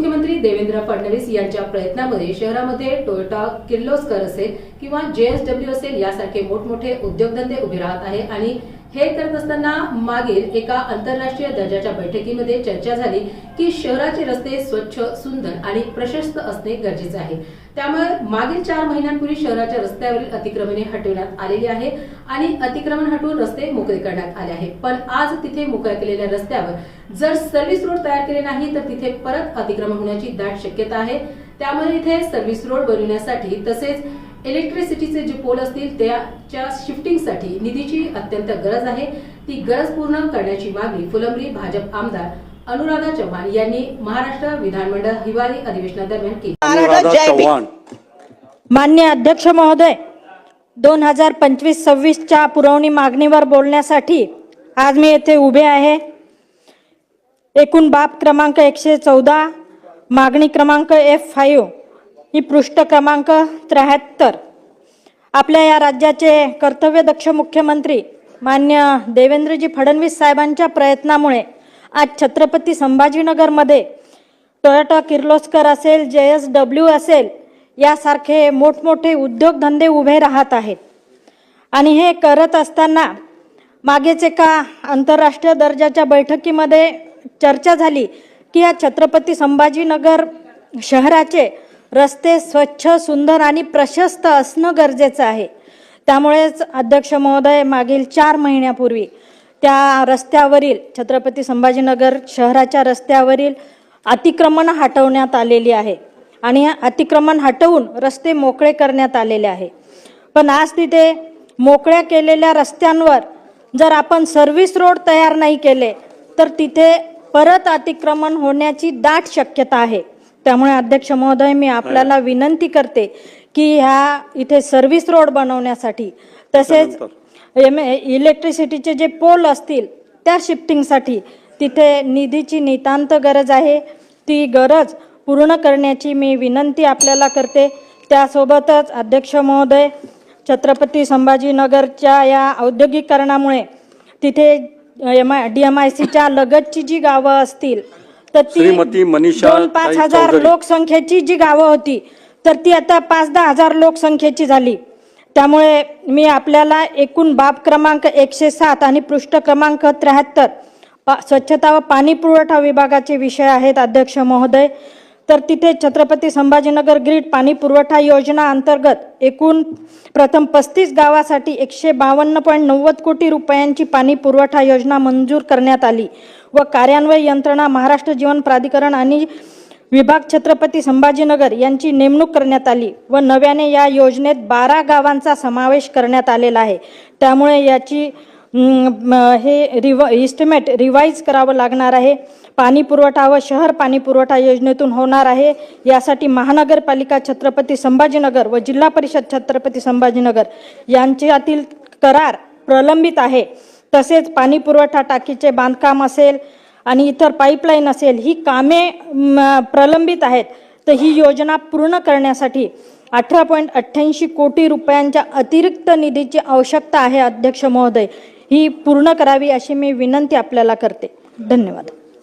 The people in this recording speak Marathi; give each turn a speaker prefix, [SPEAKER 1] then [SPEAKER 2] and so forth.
[SPEAKER 1] मुख्यमंत्री देवेंद्र फडणवीस यांच्या प्रयत्नामध्ये शहरामध्ये टोयोटा किर्लोस्कर असेल किंवा जेएसडब्ल्यू असेल यासारखे मोठमोठे उद्योगधंदे उभे राहत आहे आणि हे करत असताना मागील एका आंतरराष्ट्रीय दर्जाच्या बैठकीमध्ये चर्चा झाली की शहराचे रस्ते स्वच्छ सुंदर आणि प्रशस्त असणे गरजेचे आहे. त्यामुळे मागील चार महिन्यांपूर्वी शहराच्या रस्त्यावरील अतिक्रमणे हटवण्यात आलेली आहे आणि अतिक्रमण हटवून रस्ते मोकळे करण्यात आले आहे पण आज तिथे मोकळ्या केलेल्या रस्त्यावर जर सर्व्हिस रोड तयार केले नाही तर तिथे परत अतिक्रमण होण्याची दाट शक्यता आहे. त्यामुळे इथे सर्व्हिस रोड बनवण्यासाठी तसेच इलेक्ट्रिसिटीचे जे पोल असतील त्याच्या शिफ्टिंगसाठी निधीची अत्यंत गरज आहे. ती गरज पूर्ण करण्याची मागणी फुलंब्री भाजप आमदार अनुराधा चव्हाण यांनी महाराष्ट्र विधानमंडळ हिवाळी अधिवेशनादरम्यान केली.
[SPEAKER 2] मान्य अध्यक्ष महोदय दोन हजार पंचवीस सव्वीसच्या पुरवणी मागणीवर बोलण्यासाठी आज मी येथे उभे आहे. एकूण बाब क्रमांक एकशे चौदा मागणी क्रमांक एफ फाईव्ह ही पृष्ठ क्रमांक त्र्याहत्तर. आपल्या या राज्याचे कर्तव्यदक्ष मुख्यमंत्री मान्य देवेंद्रजी फडणवीस साहेबांच्या प्रयत्नामुळे आज छत्रपती संभाजीनगरमध्ये टोयोटा किर्लोस्कर असेल जे एस डब्ल्यू असेल यासारखे मोठमोठे उद्योगधंदे उभे राहत आहेत. आणि हे करत असताना मागेच एका आंतरराष्ट्रीय दर्जाच्या बैठकीमध्ये चर्चा झाली की या छत्रपती संभाजीनगर शहराचे रस्ते स्वच्छ सुंदर आणि प्रशस्त असणं गरजेचं आहे. त्यामुळेच अध्यक्ष महोदय मागील चार महिन्यापूर्वी त्या रस्त्यावरील छत्रपती संभाजीनगर शहराच्या रस्त्यावरील अतिक्रमण हटवण्यात आलेली आहे आणि अतिक्रमण हटवून रस्ते मोकळे करण्यात आलेले आहे. पण आज तिथे मोकळ्या केलेल्या रस्त्यांवर जर आपण सर्व्हिस रोड तयार नाही केले तर तिथे परत अतिक्रमण होण्याची दाट शक्यता आहे. त्यामुळे अध्यक्ष महोदय मी आपल्याला विनंती करते की ह्या इथे सर्व्हिस रोड बनवण्यासाठी तसेच एम इलेक्ट्रिसिटीचे जे पोल असतील त्या शिफ्टिंगसाठी तिथे निधीची नितांत गरज आहे. ती गरज पूर्ण करण्याची मी विनंती आपल्याला करते. त्यासोबतच अध्यक्ष महोदय छत्रपती संभाजीनगरच्या या औद्योगिकरणामुळे तिथे M I D M I सीच्या लगतची जी गावं असतील तर ती
[SPEAKER 3] श्रीमती मनीषा
[SPEAKER 2] दोन पाच हजार. लोकसंख्येची जी गावं होती तर ती आता पाच दहा हजार लोकसंख्येची झाली त्यामुळे मी आपल्याला एकूण बाब क्रमांक एकशे सात आणि पृष्ठ क्रमांक त्र्याहत्तर स्वच्छता व पाणी पुरवठा विभागाचे विषय आहेत अध्यक्ष महोदय तर तिथे छत्रपती संभाजीनगर ग्रीड पाणी पुरवठा योजना अंतर्गत एकूण प्रथम पस्तीस गावासाठी एकशे बावन्न पॉईंट नव्वद कोटी रुपयांची पाणी पुरवठा योजना मंजूर करण्यात आली व कार्यान्वय यंत्रणा महाराष्ट्र जीवन प्राधिकरण आणि विभाग छत्रपती संभाजीनगर यांची नेमणूक करण्यात आली व नव्याने या योजनेत बारा गावांचा समावेश करण्यात आलेला आहे. त्यामुळे याची हे रिव इस्टिमेट रिवाईज करावं लागणार आहे. पाणी पुरवठा व शहर पाणी पुरवठा योजनेतून होणार आहे. यासाठी महानगरपालिका छत्रपती संभाजीनगर व जिल्हा परिषद छत्रपती संभाजीनगर यांच्यातील करार प्रलंबित आहे. तसेच पाणी पुरवठा टाकीचे बांधकाम असेल आणि इतर पाईपलाईन असेल ही कामे प्रलंबित आहेत. तर ही योजना पूर्ण करण्यासाठी अठरा पॉईंट अठ्ठ्याऐंशी कोटी रुपयांच्या अतिरिक्त निधीची आवश्यकता आहे अध्यक्ष महोदय. ही पूर्ण करावी अशी मी विनंती आपल्याला करते. धन्यवाद.